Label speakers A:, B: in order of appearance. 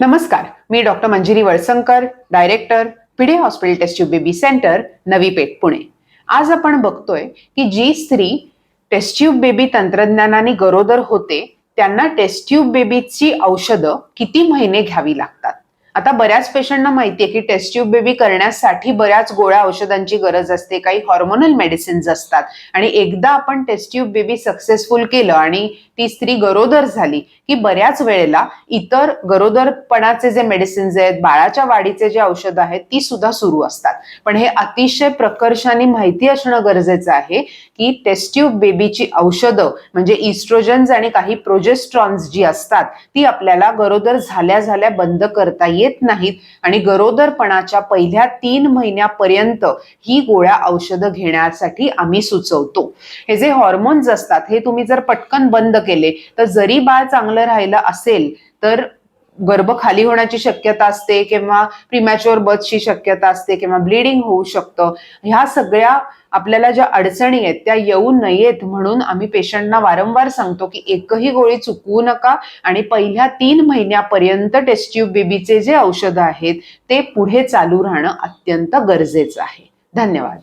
A: नमस्कार मी doctor Manjiri Valsankar director Pidhe hospital test tube baby centre Navi Peth Pune. आज आपण बघतोय की जी स्त्री टेस्ट ट्यूब बेबी तंत्रज्ञानाने गरोदर होते त्यांना टेस्ट ट्यूब बेबीची औषधं किती महिने घ्यावी लागतात? आता बऱ्याच पेशंटना माहितीये की टेस्ट ट्यूब बेबी करण्यासाठी बऱ्याच गोळ्या औषधांची गरज असते. काही हॉर्मोनल मेडिसिन्स असतात. आणि एकदा आपण टेस्ट ट्यूब बेबी सक्सेसफुल केलं आणि ती स्त्री गरोदर झाली की बऱ्याच वेळेला इतर गरोदरपणाचे जे मेडिसिन्स आहेत बाळाच्या वाढीचे जे औषधं आहेत ती सुद्धा सुरू असतात. पण हे अतिशय प्रकर्षाने माहिती असणं गरजेचं आहे की टेस्ट ट्यूब बेबीची औषधं म्हणजे इस्ट्रोजन्स आणि काही प्रोजेस्ट्रॉन्स जी असतात ती आपल्याला गरोदर झाल्या झाल्या बंद करता येत नाहीत. आणि गरोदरपणाच्या पहिल्या तीन महिन्यापर्यंत ही गोळ्या औषधं घेण्यासाठी आम्ही सुचवतो. हे जे हॉर्मोन्स असतात हे तुम्ही जर पटकन बंद केले तर जरी बाळ चांगलं राहिलं असेल तर गर्भ खाली होण्याची शक्यता असते किंवा प्रिमॅच्युअर बर्थची शक्यता असते किंवा ब्लिडिंग होऊ शकतं. ह्या सगळ्या आपल्याला ज्या अडचणी आहेत त्या येऊ नयेत म्हणून आम्ही पेशंटना वारंवार सांगतो की एकही गोळी चुकवू नका आणि पहिल्या तीन महिन्यापर्यंत टेस्ट्यूब बेबीचे जे औषधं आहेत ते पुढे चालू राहणं अत्यंत गरजेचं आहे. धन्यवाद.